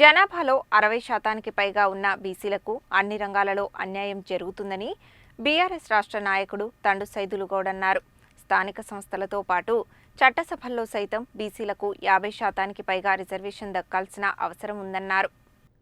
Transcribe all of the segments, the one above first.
జనాభాలో అరవై శాతానికి పైగా ఉన్న బీసీలకు అన్ని రంగాలలో అన్యాయం జరుగుతుందని బీఆర్ఎస్ రాష్ట్ర నాయకుడు తండు సైదులుగౌడ్ అన్నారు. స్థానిక సంస్థలతో పాటు చట్టసభల్లో సైతం బీసీలకు యాభై శాతానికి పైగా రిజర్వేషన్ దక్కాల్సిన అవసరం ఉందన్నారు.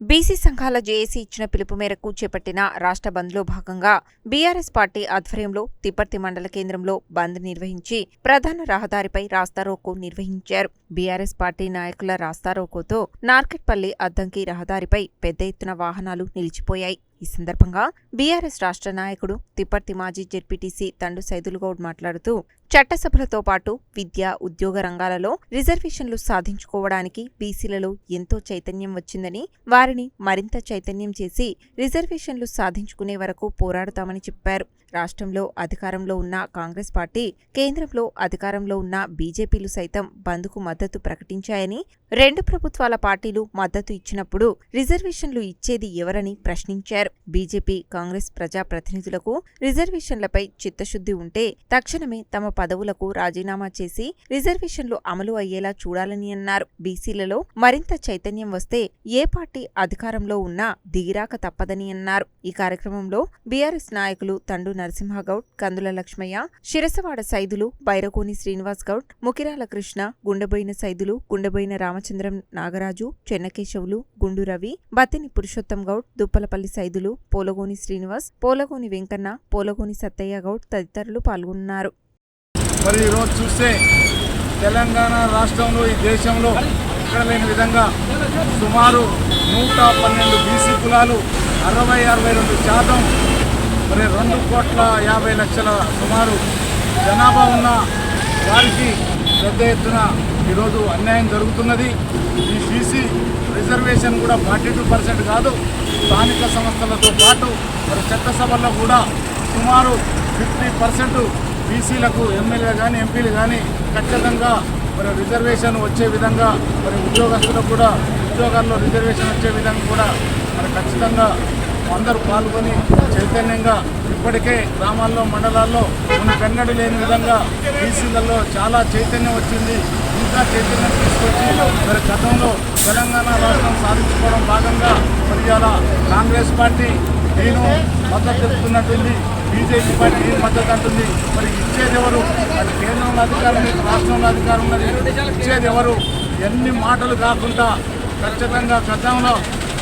బీసీ సంఘాల జేఏసీ ఇచ్చిన పిలుపు మేరకు చేపట్టిన రాష్ట్ర బంద్లో భాగంగా బీఆర్ఎస్ పార్టీ ఆధ్వర్యంలో తిప్పర్తి మండల కేంద్రంలో బంద్ నిర్వహించి ప్రధాన రహదారిపై రాస్తారోకో నిర్వహించారు. బీఆర్ఎస్ పార్టీ నాయకుల రాస్తారోకోతో నార్కెట్పల్లి అద్దంకి రహదారిపై పెద్ద ఎత్తున వాహనాలు నిలిచిపోయాయి. ఈ సందర్భంగా బీఆర్ఎస్ రాష్ట్ర నాయకుడు తిప్పర్తి మాజీ జెడ్పీటీసీ తండు సైదులుగౌడ్ మాట్లాడుతూ చట్టసభలతో పాటు విద్య ఉద్యోగ రంగాలలో రిజర్వేషన్లు సాధించుకోవడానికి బీసీలలో ఎంతో చైతన్యం వచ్చిందని వారిని మరింత చైతన్యం చేసి రిజర్వేషన్లు సాధించుకునే వరకు పోరాడుతామని చెప్పారు. రాష్ట్రంలో అధికారంలో ఉన్న కాంగ్రెస్ పార్టీ కేంద్రంలో అధికారంలో ఉన్న బీజేపీలు సైతం బంద్కు మద్దతు ప్రకటించాయని రెండు ప్రభుత్వాల పార్టీలు మద్దతు ఇచ్చినప్పుడు రిజర్వేషన్లు ఇచ్చేది ఎవరని ప్రశ్నించారు. బీజేపీ కాంగ్రెస్ ప్రజా ప్రతినిధులకు రిజర్వేషన్లపై చిత్తశుద్ధి ఉంటే తక్షణమే తమ పదవులకు రాజీనామా చేసి రిజర్వేషన్లు అమలు అయ్యేలా చూడాలని అన్నారు. బీసీలలో మరింత చైతన్యం వస్తే ఏ పార్టీ అధికారంలో ఉన్నా దిగిరాక తప్పదని అన్నారు. ఈ కార్యక్రమంలో బీఆర్ఎస్ నాయకులు తండు నరసింహగౌడ్ కందుల లక్ష్మయ్య శిరసవాడ సైదులు బైరకోని శ్రీనివాస్ గౌడ్ ముకిరాల కృష్ణ గుండెబోయిన సైదులు గుండెబోయిన రామచంద్రం నాగరాజు చెన్నకేశవులు గుండు రవి బత్తిని పురుషోత్తం గౌడ్ దుప్పలపల్లి సైదులు పోలగోని శ్రీనివాస్ పోలగోని వెంకన్న పోలగోని సత్తయ్య గౌడ్ తదితరులు పాల్గొన్నారు. మరి ఈరోజు చూస్తే తెలంగాణ రాష్ట్రంలో ఈ దేశంలో ఇక్కడ లేని విధంగా సుమారు నూట పన్నెండు బీసీ కులాలు అరవై అరవై రెండు శాతం మరి రెండు కోట్ల యాభై లక్షల సుమారు జనాభా ఉన్న వారికి పెద్ద ఎత్తున ఈరోజు అన్యాయం జరుగుతున్నది. ఈ బీసీ రిజర్వేషన్ కూడా ఫార్టీ టూ పర్సెంట్ కాదు స్థానిక సంస్థలతో పాటు మరి చట్టసభల్లో కూడా సుమారు ఫిఫ్టీ పర్సెంట్ బీసీలకు ఎమ్మెల్యే కానీ ఎంపీలు కానీ ఖచ్చితంగా మరి రిజర్వేషన్ వచ్చే విధంగా మరి ఉద్యోగస్తులకు కూడా ఉద్యోగాల్లో రిజర్వేషన్ వచ్చే విధంగా కూడా మరి ఖచ్చితంగా అందరూ పాల్గొని చైతన్యంగా ఇప్పటికే గ్రామాల్లో మండలాల్లో మునిపెన్నడు లేని విధంగా బీసీలలో చాలా చైతన్యం వచ్చింది. ఇంకా చైతన్యం తీసుకొచ్చి మరి గతంలో తెలంగాణ రాష్ట్రం సాధించుకోవడం భాగంగా మరి కాంగ్రెస్ పార్టీ నేను మద్దతు తెలుపుతున్నట్టుంది. బీజేపీ పార్టీ ఏం మద్దతు అంటుంది. మరి ఇచ్చేది ఎవరు? మరి కేంద్రంలో అధికారం ఉంది రాష్ట్రంలో అధికారం ఉన్నది. ఇచ్చేది ఎవరు? ఎన్ని మాటలు కాకుండా ఖచ్చితంగా గతంలో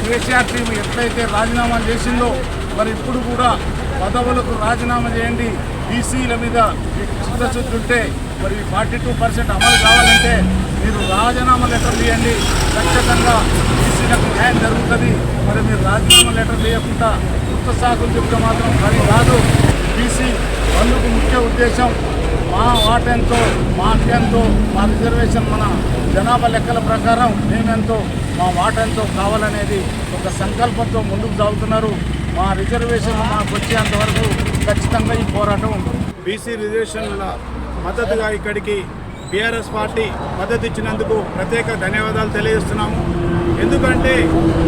కేసీఆర్ టీం ఎట్లయితే రాజీనామా చేసిందో మరి ఇప్పుడు కూడా పదవులకు రాజీనామా చేయండి. బీసీల మీద మీకు చిత్తశుద్ధి ఉంటే మరి ఫార్టీ టూ పర్సెంట్ అమలు కావాలంటే మీరు రాజీనామా లెటర్ తీయండి. ఖచ్చితంగా బీసీలకు న్యాయం జరుగుతుంది. మరి మీరు రాజీనామా లెటర్ తీయకుండా కొత్త సాకులు చెప్తే మాత్రం పని కాదు. బీసీ అందుకు ముఖ్య ఉద్దేశం మా వాటెంతో మాకెంతో మా రిజర్వేషన్ మన జనాభా లెక్కల ప్రకారం మేమెంతో మా వాటెంతో కావాలనేది ఒక సంకల్పంతో ముందుకు సాగుతున్నారు. మా రిజర్వేషన్ మాకు వచ్చేంత వరకు ఖచ్చితంగా ఈ పోరాటం ఉంటుంది బీసీ రిజర్వేషన్ల మద్దతుగా ఇక్కడికి బీఆర్ఎస్ పార్టీ మద్దతు ఇచ్చినందుకు ప్రత్యేక ధన్యవాదాలు తెలియజేస్తున్నాము. ఎందుకంటే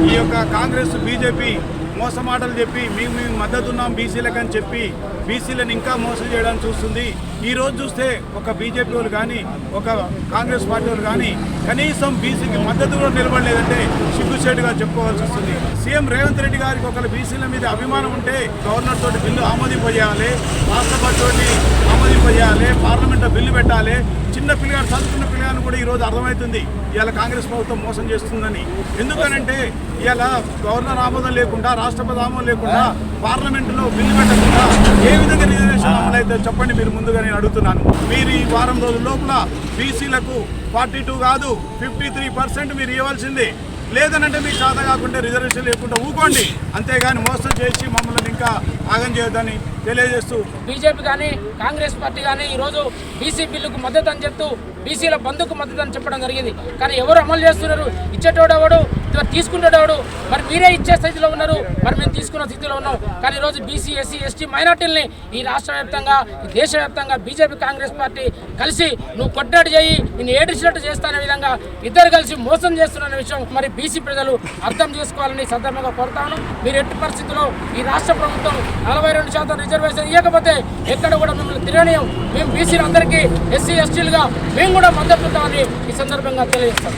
ఈ యొక్క కాంగ్రెస్ బీజేపీ మోసమాటలు చెప్పి మేము మేము మద్దతున్నాం బీసీలకు అని చెప్పి బీసీలను ఇంకా మోసం చేయడానికి చూస్తుంది. ఈ రోజు చూస్తే ఒక బీజేపీ వాళ్ళు కానీ ఒక కాంగ్రెస్ పార్టీ వాళ్ళు కానీ కనీసం బీసీకి మద్దతు కూడా నిలబడలేదంటే సిగ్గుచేటుగా చెప్పుకోవాల్సి వస్తుంది. సీఎం రేవంత్ రెడ్డి గారికి ఒకవేళ బీసీల మీద అభిమానం ఉంటే గవర్నర్ తోటి బిల్లు ఆమోదింపజేయాలి రాష్ట్రపతి తోటి ఆమోదింపజేయాలి పార్లమెంట్లో బిల్లు పెట్టాలి చిన్న పిల్లగాడు చదువుకున్న పిల్లగాని కూడా ఈరోజు అర్థమవుతుంది. ఇవాళ కాంగ్రెస్ ప్రభుత్వం మోసం చేస్తుందని. ఎందుకనంటే ఇవాళ గవర్నర్ ఆమోదం లేకుండా రాష్ట్రపతి ఆమోదం లేకుండా పార్లమెంటులో బిల్లు పెట్టకుండా ఏ విధంగా రిజర్వేషన్ అమలైతే చెప్పండి మీరు ముందుగా నేను అడుగుతున్నాను. మీరు ఈ వారం రోజుల లోపల బీసీలకు ఫార్టీ టూ కాదు ఫిఫ్టీ త్రీ పర్సెంట్ మీరు ఇవ్వాల్సిందే. లేదనంటే మీకు సాధ కాకుండా రిజర్వేషన్ లేకుండా ఊకోండి. అంతేగాని మోసం చేసి మమ్మల్ని ఇంకా ఆగం చేయొద్దని తెలియజేస్తూ బీజేపీ కానీ కాంగ్రెస్ పార్టీ కానీ ఈరోజు బీసీ బిల్లుకు మద్దతు అని చెప్తూ బీసీల బంధుకు మద్దతు అని చెప్పడం జరిగింది. కానీ ఎవరు అమలు చేస్తున్నారు? ఇచ్చేటోడు తీసుకునేటోడు మరి మీరే ఇచ్చే స్థితిలో ఉన్నారు. మరి మేము తీసుకున్న స్థితిలో ఉన్నాం. కానీ ఈరోజు బీసీ ఎస్సీ ఎస్టీ మైనార్టీలని ఈ రాష్ట్ర వ్యాప్తంగా దేశవ్యాప్తంగా బీజేపీ కాంగ్రెస్ పార్టీ కలిసి నువ్వు కొట్టాడు చేయి నేను ఏడిచినట్టు చేస్తానే విధంగా ఇద్దరు కలిసి మోసం చేస్తున్న విషయం మరి బీసీ ప్రజలు అర్థం చేసుకోవాలని సందర్భంగా కోరుతాను మీరు ఎట్టి పరిస్థితుల్లో ఈ రాష్ట్ర ప్రభుత్వం నలభై రెండు శాతం రిజర్వేషన్ ఇవ్వకపోతే ఎక్కడ కూడా మిమ్మల్ని తిరగనీయం మేము బీసీలు అందరికీ ఎస్సీ ఎస్టీలుగా మేము కూడా మద్దతు ఈ సందర్భంగా తెలియజేస్తాం.